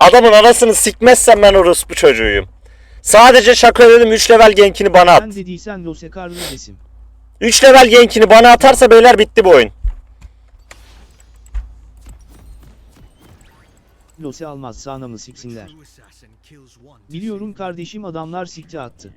Adamın anasını sikmezsem ben orospu çocuğuyum. Sadece şaka dedim 3 level genkini bana at. Sen dediysen Lose Karlı desim. 3 level genkini bana atarsa beyler bitti bu oyun. Lose almazsa anamı siksinler. Biliyorum kardeşim adamlar sikti attı.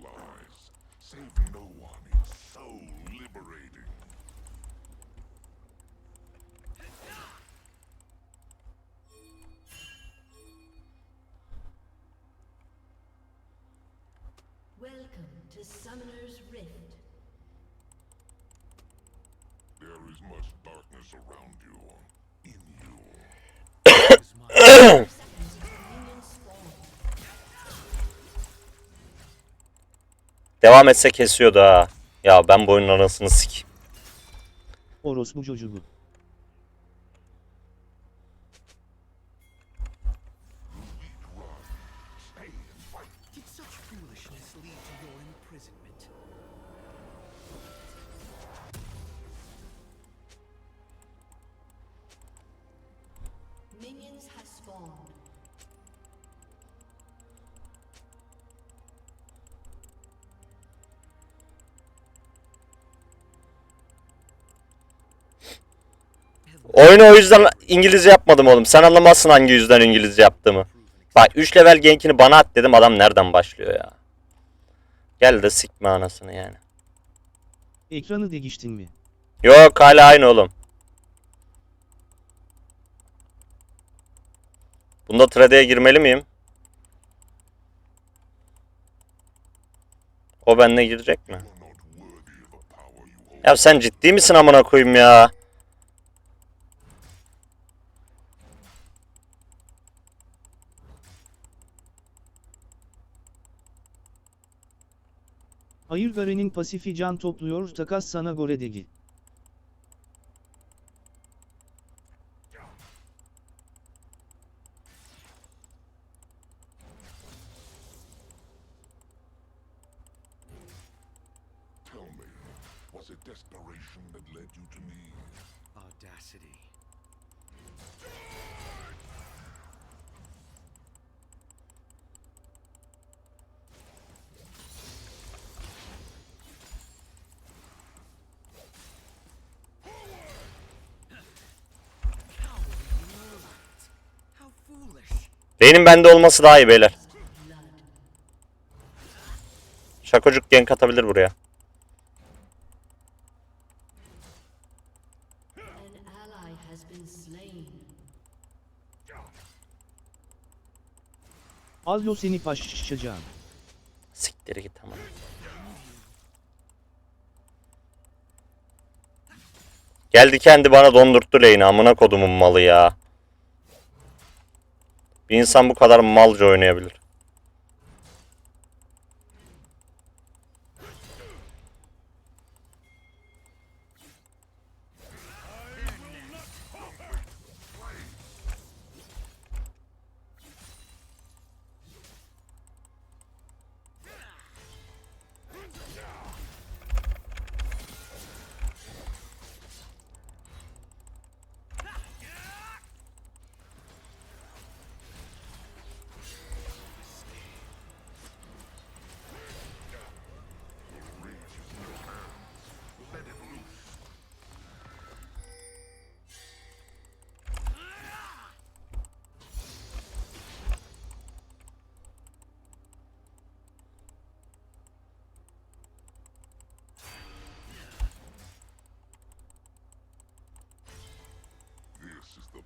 Devam etse kesiyordu ha. Ya ben bu oyunun anasını sik. Orospu çocuğu. Oyunu o yüzden İngilizce yapmadım oğlum. Sen anlamazsın hangi yüzden İngilizce yaptığımı. Bak 3 level genkini bana at dedim adam nereden başlıyor ya. Gel de sikme anasını yani. Ekranı değiştin mi? Yok hala aynı oğlum. Bunda trade'ye girmeli miyim? O benimle girecek mi? Ya sen ciddi misin amına koyayım ya? Hayır Garen'in pasifi can topluyor takas sana gore degi. Tell me, was it desperation that led you to me? Audacity. Beynin bende olması daha iyi beyler. Şakocuk gank atabilir buraya. An ally has been slain. Al yo seni paşşacağım. Siktir git ama. Geldi kendi bana dondurttu lane'i amına kodumun malı ya. Bir insan bu kadar malca oynayabilir.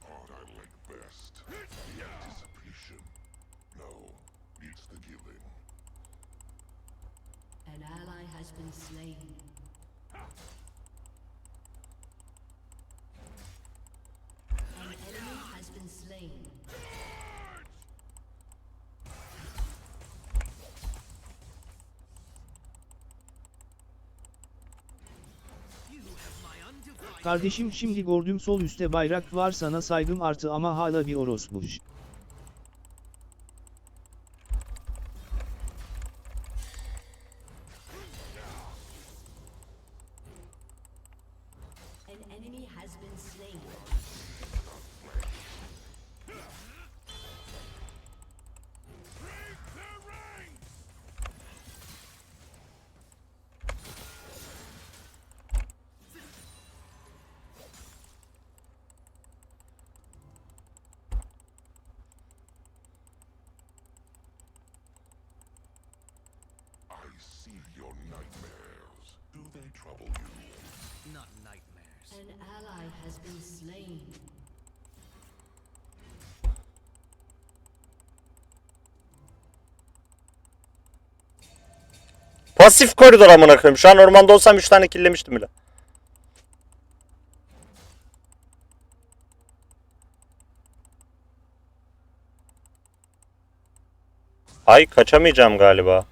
Part I like best. The anticipation. No, it's the giving. An ally has been slain. Kardeşim şimdi gördüm sol üstte bayrak var sana saygım artı ama hala bir orospuş. An enemy has been slain. see your nightmares. Do they trouble you? Not nightmares. An ally has been slain. Pasif koridor amına koyayım. Şu an ormanda olsam 3 tane killemiştim bile. Ay kaçamayacağım galiba.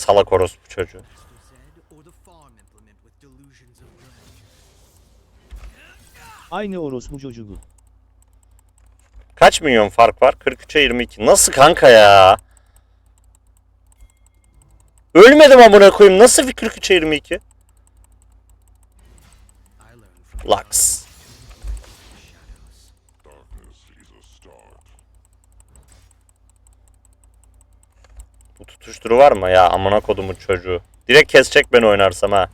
Salak orospu çocuğu. Aynı orospu çocuğu. Kaç milyon fark var? 43'e 22. Nasıl kanka ya? Ölmedim amına koyayım. Nasıl bir 43'e 22? I learned from Lux. Bu tutuşturu var mı ya amına kodumun çocuğu? Direkt kesecek beni oynarsam ha.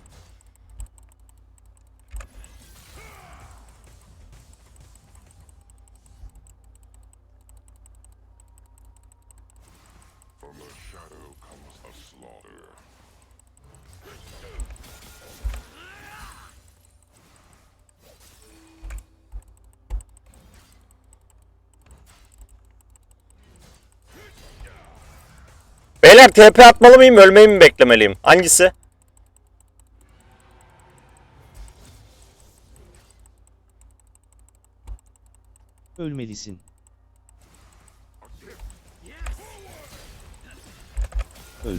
Beyler TP atmalı mıyım ölmeyi mi beklemeliyim? Hangisi? Ölmelisin. Öl.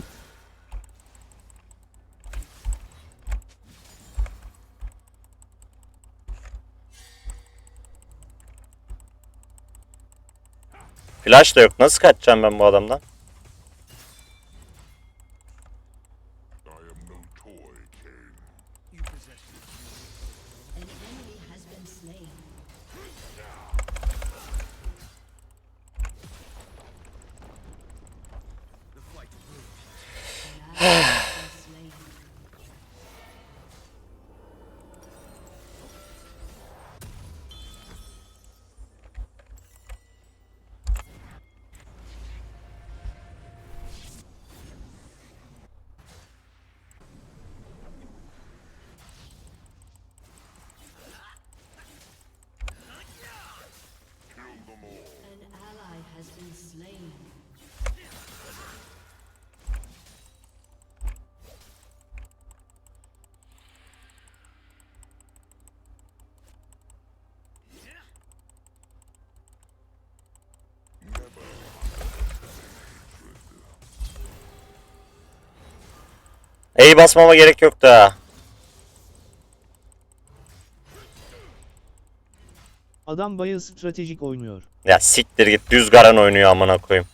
Flash da yok. Nasıl kaçacağım ben bu adamdan? E'yi basmama gerek yoktu ha. Adam bayağı stratejik oynuyor. Ya siktir git düz garan oynuyor amına koyayım.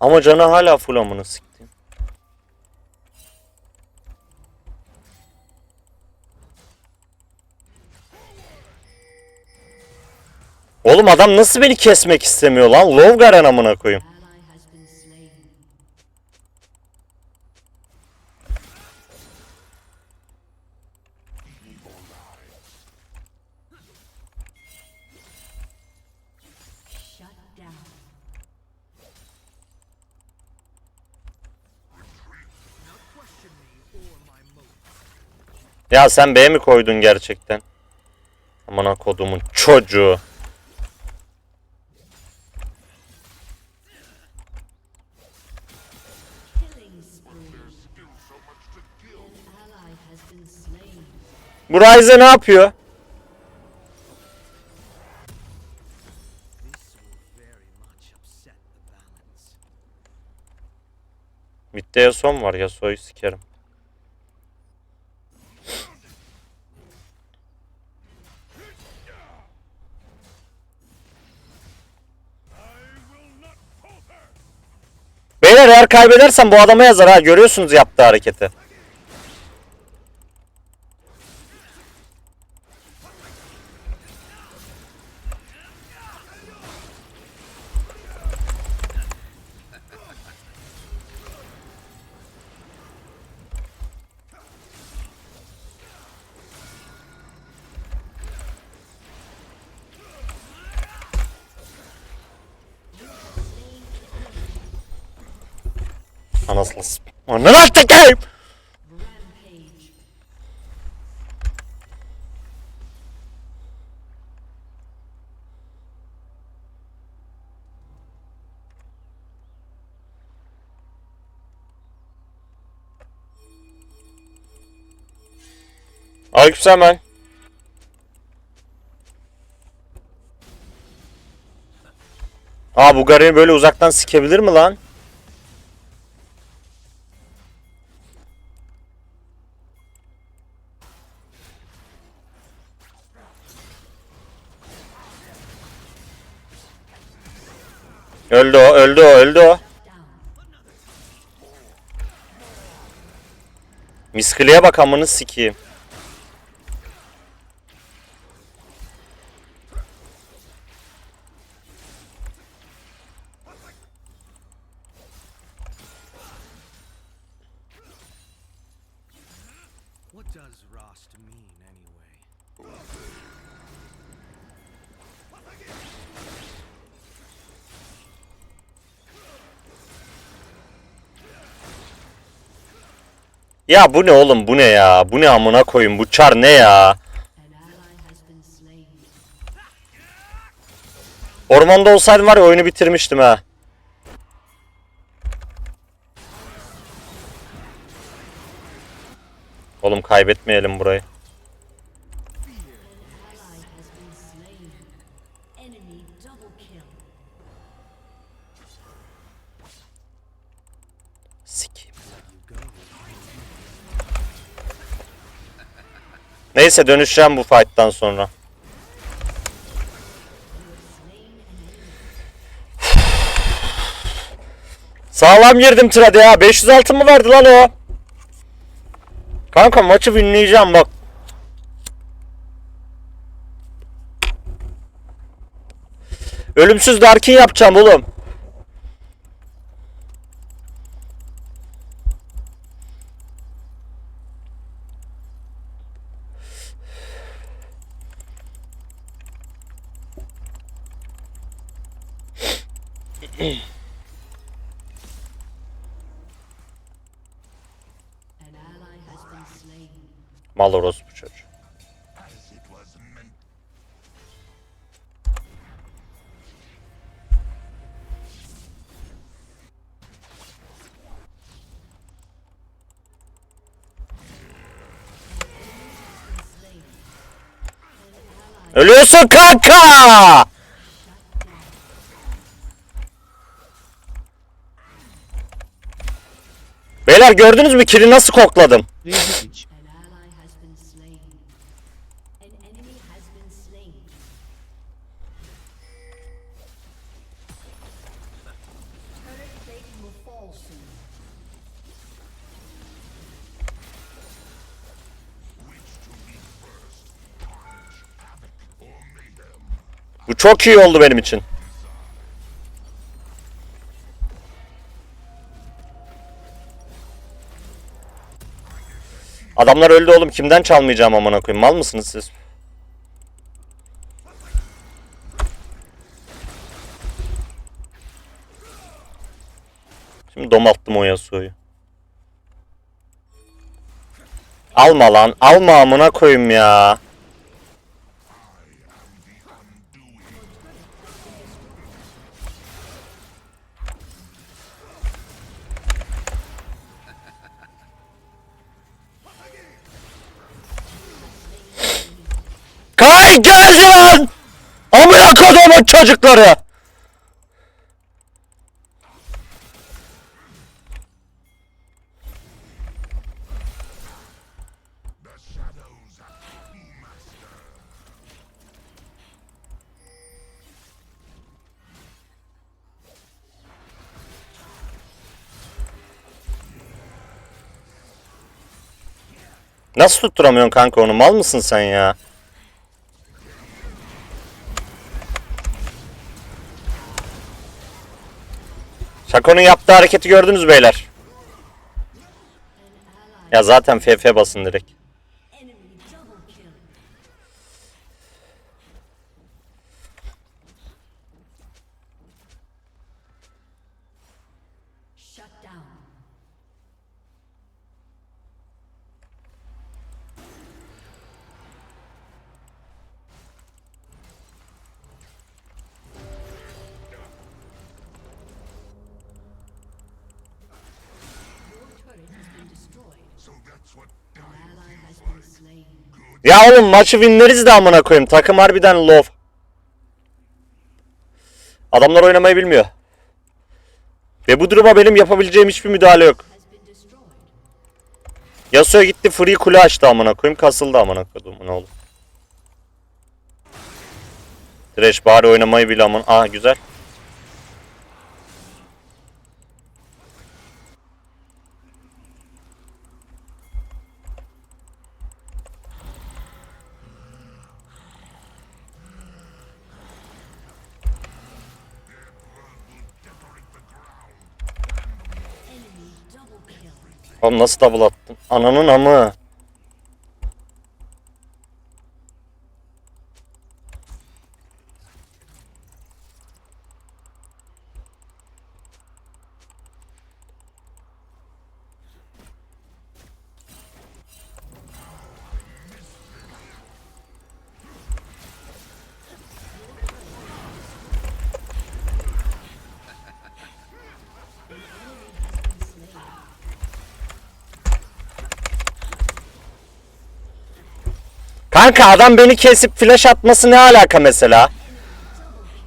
Ama canı hala full amına siktim. Oğlum adam nasıl beni kesmek istemiyor lan? Low garan amına koyayım. Ya sen B mi koydun gerçekten? Amına kodumun çocuğu. Bu Ryze ne yapıyor? Midde Yasuo var Yasuo'yu sikerim. Beyler eğer kaybedersem bu adama yazar ha görüyorsunuz yaptığı hareketi. Anasını s- Ananı. Rampage. Aleykümselam ben. Aa bu Garen'i böyle uzaktan sikebilir mi lan? Öldü o, öldü o, öldü o. Miskliye bak amını sikeyim. Ya bu ne oğlum bu ne ya? Bu ne amına koyayım bu çar ne ya? Ormanda olsaydım var ya oyunu bitirmiştim ha. Oğlum kaybetmeyelim burayı. Neyse dönüşeceğim bu fight'tan sonra. Sağlam girdim trade ya. 506 mı verdi lan o? Kanka maçı winleyeceğim bak. Ölümsüz Darkin yapacağım oğlum. Ölüyorsun kanka! Beyler gördünüz mü kili nasıl kokladım? Çok iyi oldu benim için. Adamlar öldü oğlum. Kimden çalmayacağım amına koyayım? Mal mısınız siz? Şimdi domalttım o Yasuo'yu. Alma lan. Alma amına koyayım ya. Kay geldi lan! Amına kodumun çocukları! Nasıl tutturamıyorsun kanka onu? Mal mısın sen ya? Şako'nun yaptığı hareketi gördünüz beyler? Ya zaten FF basın direkt. Ya oğlum maçı winleriz de amına koyayım. Takım harbiden low. Adamlar oynamayı bilmiyor. Ve bu duruma benim yapabileceğim hiçbir müdahale yok. Yasuo gitti free kule açtı amına koyayım. Kasıldı amına koydum ne oldu? Thresh bari oynamayı bil aman. Aa güzel. Oğlum nasıl double attın? Ananın amı. Kanka adam beni kesip flash atması ne alaka mesela?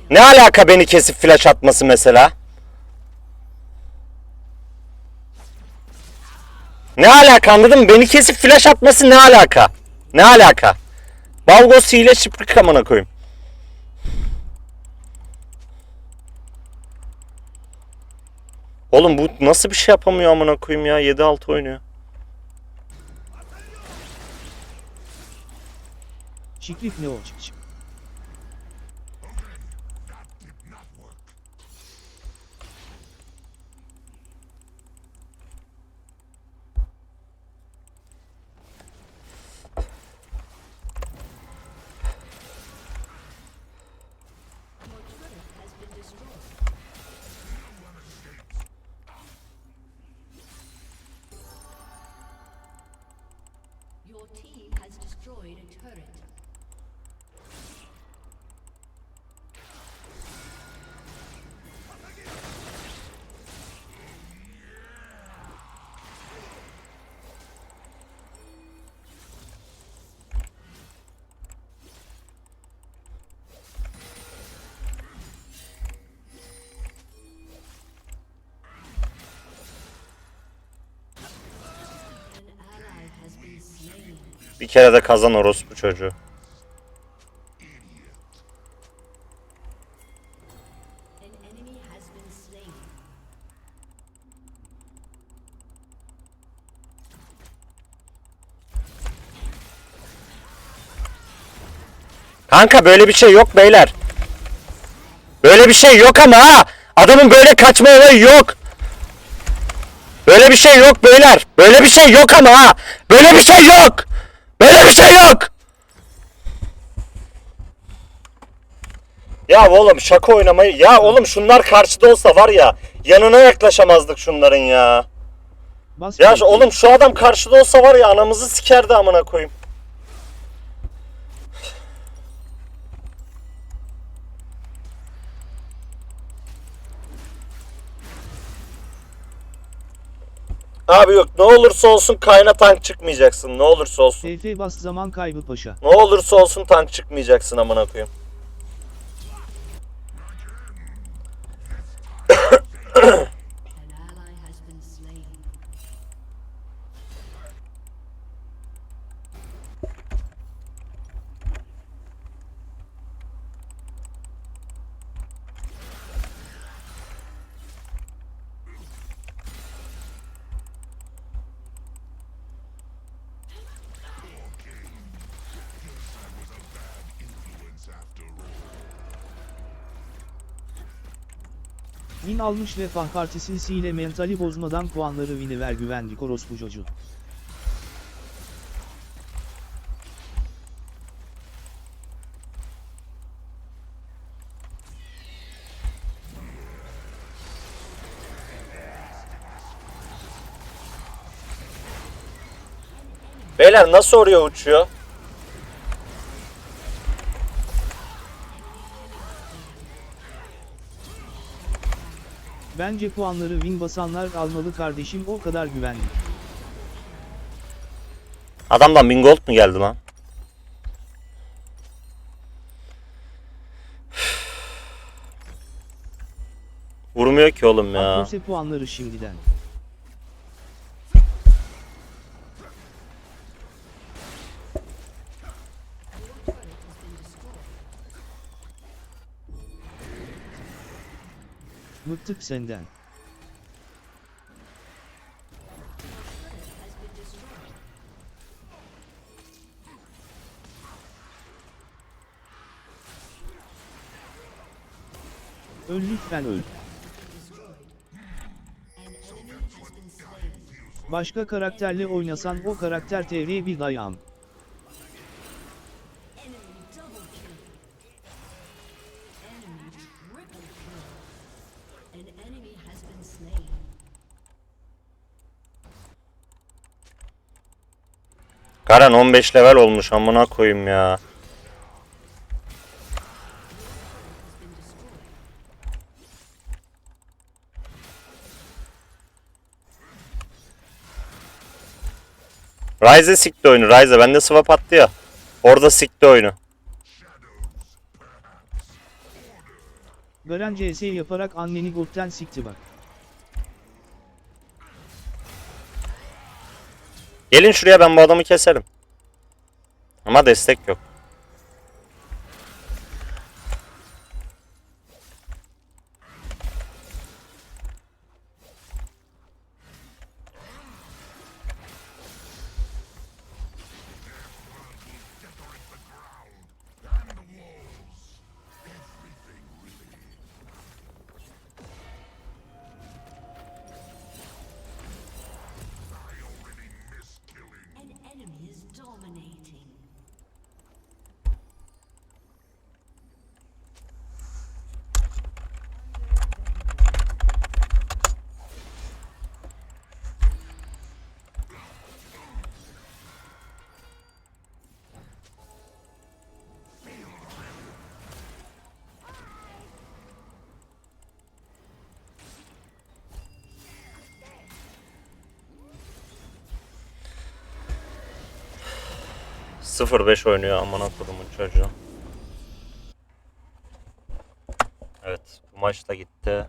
Ne alaka beni kesip flash atması mesela? Ne alaka anladın mı? Beni kesip flash atması ne alaka? Ne alaka? Balgos hile şıplık amına koyayım. Oğlum bu nasıl bir şey yapamıyor amına koyayım ya? 7-6 oynuyor. Çiftlik ne olacak? Your team has destroyed a turret. Bir kere de kazan orospu çocuğu. Kanka böyle bir şey yok beyler. Böyle bir şey yok ama ha. Adamın böyle kaçma olayı yok. Böyle bir şey yok beyler. Böyle bir şey yok ama ha. Böyle bir şey yok. Böyle bir şey yok. Ya oğlum şaka oynamayı. Ya oğlum şunlar karşıda olsa var ya. Yanına yaklaşamazdık şunların ya. Bas Ya şu- oğlum şu adam karşıda olsa var ya anamızı sikerdi amına koyayım. Abi yok ne olursa olsun kayna tank çıkmayacaksın. Ne olursa olsun. TF bas zaman kaybı paşa. Ne olursa olsun tank çıkmayacaksın amına koyayım. An ally has been slain. Win almış Refah Partisi'yle mentali bozmadan puanları win'i ver güvenlik orospu çocuğu. Beyler nasıl oraya uçuyor? Bence puanları win basanlar almalı kardeşim o kadar güvenlik. Adamdan 1000 gold mu geldi lan? Vurmuyor ki oğlum ya. Akrose puanları şimdiden. Bıktık senden. Öl lütfen öl. Başka karakterle oynasan o karakter TR bir dayağım. Enemy double kill. Enemy triple kill. An enemy has been slain. Garen 15 level olmuş amına koyayım ya. Ryze sikti oyunu. Ryze bende swap attı ya. Orada sikti oyunu. Garen CS yaparak anneni gotten sikti bak. Gelin şuraya ben bu adamı keserim. Ama destek yok. 0-5 oynuyor amına kodumun çocuğu. Evet bu maç da gitti.